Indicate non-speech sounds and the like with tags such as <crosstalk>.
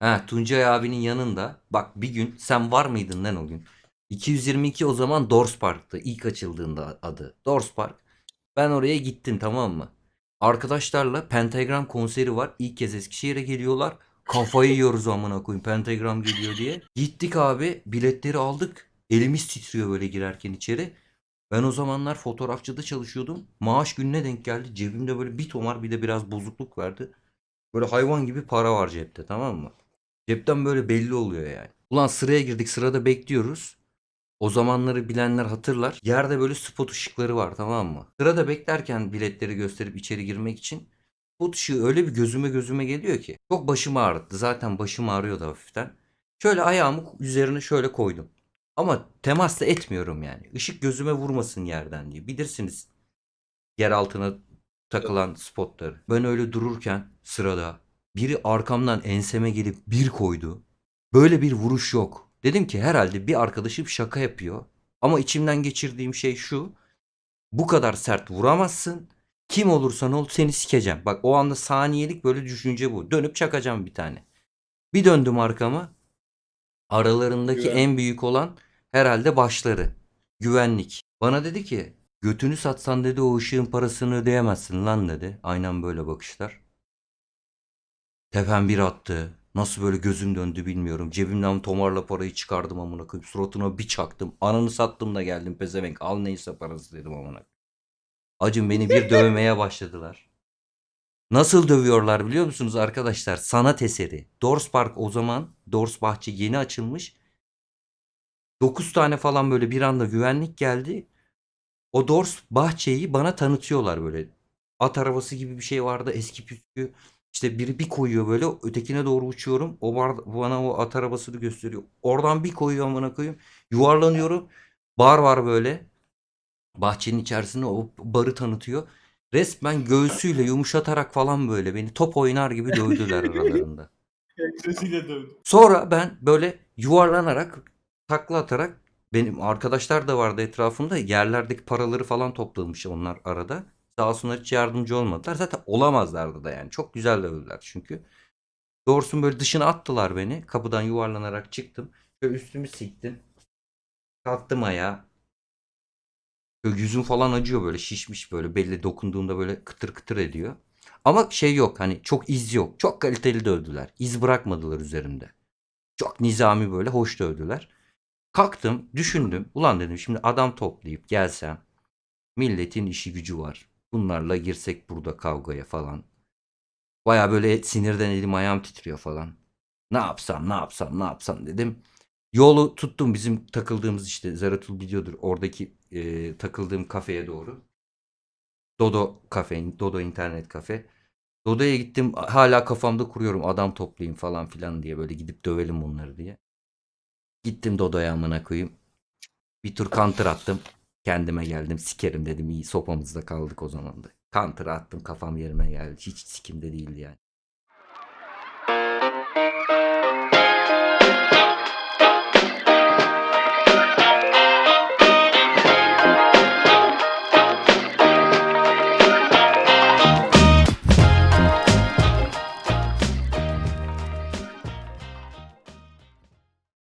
Ha, Tuncay abinin yanında. Bak bir gün sen var mıydın lan o gün? 222 o zaman Dors Park'tı. İlk açıldığında adı. Dors Park. Ben oraya gittim tamam mı? Arkadaşlarla Pentagram konseri var. İlk kez Eskişehir'e geliyorlar. Kafayı yiyoruz amına koyayım Pentagram geliyor diye. Gittik abi biletleri aldık. Elimiz titriyor böyle girerken içeri. Ben o zamanlar fotoğrafçıda çalışıyordum. Maaş gününe denk geldi. Cebimde böyle bir tomar bir de biraz bozukluk vardı. Böyle hayvan gibi para var cepte tamam mı? Cepten böyle belli oluyor yani. Ulan sıraya girdik sırada bekliyoruz. O zamanları bilenler hatırlar. Yerde böyle spot ışıkları var tamam mı? Sırada beklerken biletleri gösterip içeri girmek için spot ışığı öyle bir gözüme gözüme geliyor ki. Çok başımı ağrıttı. Zaten başım ağrıyordu hafiften. Şöyle ayağımı üzerine şöyle koydum. Ama temas da etmiyorum yani. Işık gözüme vurmasın yerden diye. Bilirsiniz yer altına takılan spotları. Ben öyle dururken sırada biri arkamdan enseme gelip bir koydu. Böyle bir vuruş yok. Dedim ki herhalde bir arkadaşım şaka yapıyor. Ama içimden geçirdiğim şey şu. Bu kadar sert vuramazsın. Kim olursan ol seni sikeceğim. Bak o anda saniyelik böyle düşünce bu. Dönüp çakacağım bir tane. Bir döndüm arkama. Aralarındaki Güven. en büyük olan herhalde başları. Güvenlik. Bana dedi ki götünü satsan dedi o ışığın parasını ödeyemezsin lan dedi. Aynen böyle bakışlar. Tepem bir attı. Nasıl böyle gözüm döndü bilmiyorum. Cebimden tomarla parayı çıkardım amına koyayım. Suratına bir çaktım. Ananı sattım da geldim pezevenk. Al neyse parası dedim amına. koyayım. Acım beni bir dövmeye başladılar. Nasıl dövüyorlar biliyor musunuz arkadaşlar? Sanat eseri. Dors Park o zaman Dors Bahçe yeni açılmış. 9 tane falan böyle bir anda güvenlik geldi. O Dors Bahçe'yi bana tanıtıyorlar böyle. At arabası gibi bir şey vardı eski püskü. İşte biri bir koyuyor böyle ötekine doğru uçuyorum. O bar, bana o at arabasını gösteriyor. Oradan bir koyuyor amına koyayım. Yuvarlanıyorum. Bar var böyle. Bahçenin içerisinde o barı tanıtıyor. Resmen göğsüyle yumuşatarak falan böyle beni top oynar gibi dövdüler aralarında. <laughs> Sesiyle dövdü. Sonra ben böyle yuvarlanarak takla atarak benim arkadaşlar da vardı etrafımda yerlerdeki paraları falan toplamış onlar arada. Sağ olsunlar hiç yardımcı olmadılar. Zaten olamazlardı da yani. Çok güzel dövdüler çünkü. Doğrusu böyle dışına attılar beni. Kapıdan yuvarlanarak çıktım. Şöyle üstümü siktim. Kalktım ayağa. Böyle yüzüm falan acıyor böyle şişmiş böyle belli dokunduğunda böyle kıtır kıtır ediyor. Ama şey yok hani çok iz yok. Çok kaliteli dövdüler. İz bırakmadılar üzerimde. Çok nizami böyle hoş dövdüler. Kalktım düşündüm. Ulan dedim şimdi adam toplayıp gelsem. Milletin işi gücü var. Bunlarla girsek burada kavgaya falan. Baya böyle sinirden elim ayağım titriyor falan. Ne yapsam ne yapsam ne yapsam dedim. Yolu tuttum bizim takıldığımız işte Zaratul biliyordur oradaki e, takıldığım kafeye doğru. Dodo kafe, Dodo internet kafe. Dodo'ya gittim hala kafamda kuruyorum adam toplayayım falan filan diye böyle gidip dövelim bunları diye. Gittim Dodo'ya amına koyayım. Bir tur counter attım. Kendime geldim sikerim dedim iyi sopamızda kaldık o zaman da. Counter'a attım kafam yerime geldi. Hiç sikimde değildi yani.